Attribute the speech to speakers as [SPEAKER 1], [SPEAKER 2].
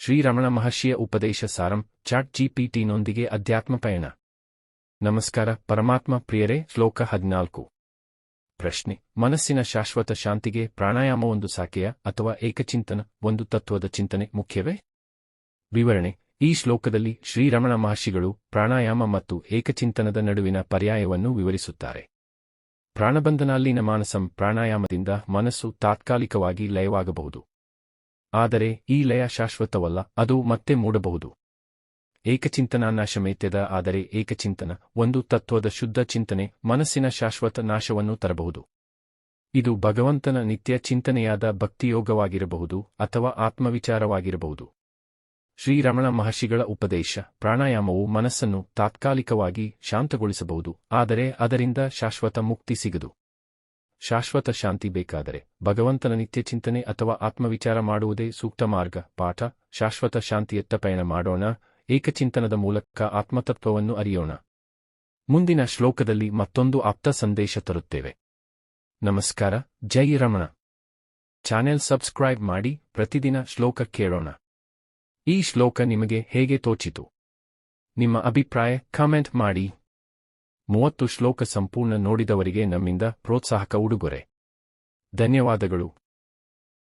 [SPEAKER 1] ಶ್ರೀರಮಣ ಮಹರ್ಷಿಯ ಉಪದೇಶ ಸಾರಂ, ಚಾಟ್ ಜಿಪಿಟಿನೊಂದಿಗೆ ಅಧ್ಯಾತ್ಮ ಪಯಣ. ನಮಸ್ಕಾರ, ಪರಮಾತ್ಮ ಪ್ರಿಯರೇ, ಶ್ಲೋಕ ಹದಿನಾಲ್ಕು. ಪ್ರಶ್ನೆ, ಮನಸ್ಸಿನ ಶಾಶ್ವತ ಶಾಂತಿಗೆ ಪ್ರಾಣಾಯಾಮ ಒಂದು ಸಾಕೆಯ ಅಥವಾ ಏಕಚಿಂತನ ಒಂದು ತತ್ವದ ಚಿಂತನೆ ಮುಖ್ಯವೇ? ವಿವರಣೆ, ಈ ಶ್ಲೋಕದಲ್ಲಿ ಶ್ರೀರಮಣ ಮಹರ್ಷಿಗಳು ಪ್ರಾಣಾಯಾಮ ಮತ್ತು ಏಕಚಿಂತನದ ನಡುವಿನ ಪರ್ಯಾಯವನ್ನು ವಿವರಿಸುತ್ತಾರೆ. ಪ್ರಾಣಬಂಧನಾಲ್ಲಿನ ಮಾನಸಂ ಪ್ರಾಣಾಯಾಮದಿಂದ ಮನಸ್ಸು ತಾತ್ಕಾಲಿಕವಾಗಿ ಲಯವಾಗಬಹುದು. ಆದರೆ ಈ ಲಯ ಶಾಶ್ವತವಲ್ಲ, ಅದು ಮತ್ತೆ ಮೂಡಬಹುದು. ಏಕಚಿಂತನ ನಾಶಮೇತ್ಯದ, ಆದರೆ ಏಕಚಿಂತನ, ಒಂದು ತತ್ವದ ಶುದ್ಧ ಚಿಂತನೆ, ಮನಸ್ಸಿನ ಶಾಶ್ವತ ನಾಶವನ್ನು ತರಬಹುದು. ಇದು ಭಗವಂತನ ನಿತ್ಯ ಚಿಂತನೆಯಾದ ಭಕ್ತಿಯೋಗವಾಗಿರಬಹುದು ಅಥವಾ ಆತ್ಮವಿಚಾರವಾಗಿರಬಹುದು. ಶ್ರೀರಮಣ ಮಹರ್ಷಿಗಳ ಉಪದೇಶ ಪ್ರಾಣಾಯಾಮವು ಮನಸ್ಸನ್ನು ತಾತ್ಕಾಲಿಕವಾಗಿ ಶಾಂತಗೊಳಿಸಬಹುದು, ಆದರೆ ಅದರಿಂದ ಶಾಶ್ವತ ಮುಕ್ತಿ ಸಿಗದು. ಶಾಶ್ವತ ಶಾಂತಿ ಬೇಕಾದರೆ ಭಗವಂತನ ನಿತ್ಯ ಚಿಂತನೆ ಅಥವಾ ಆತ್ಮವಿಚಾರ ಮಾಡುವುದೇ ಸೂಕ್ತ ಮಾರ್ಗ. ಪಾಠ, ಶಾಶ್ವತ ಶಾಂತಿಯತ್ತ ಪಯಣ ಮಾಡೋಣ, ಏಕಚಿಂತನದ ಮೂಲಕ ಆತ್ಮತತ್ವವನ್ನು ಅರಿಯೋಣ. ಮುಂದಿನ ಶ್ಲೋಕದಲ್ಲಿ ಮತ್ತೊಂದು ಆಪ್ತ ಸಂದೇಶ ತರುತ್ತೇವೆ. ನಮಸ್ಕಾರ, ಜೈ ರಮಣ. ಚಾನೆಲ್ ಸಬ್ಸ್ಕ್ರೈಬ್ ಮಾಡಿ ಪ್ರತಿದಿನ ಶ್ಲೋಕ ಕೇಳೋಣ. ಈ ಶ್ಲೋಕ ನಿಮಗೆ ಹೇಗೆ ತೋಚಿತು? ನಿಮ್ಮ ಅಭಿಪ್ರಾಯ ಕಾಮೆಂಟ್ ಮಾಡಿ. ಮೂವತ್ತು ಶ್ಲೋಕ ಸಂಪೂರ್ಣ ನೋಡಿದವರಿಗೆ ನಮ್ಮಿಂದ ಪ್ರೋತ್ಸಾಹಕ ಉಡುಗೊರೆ. ಧನ್ಯವಾದಗಳು.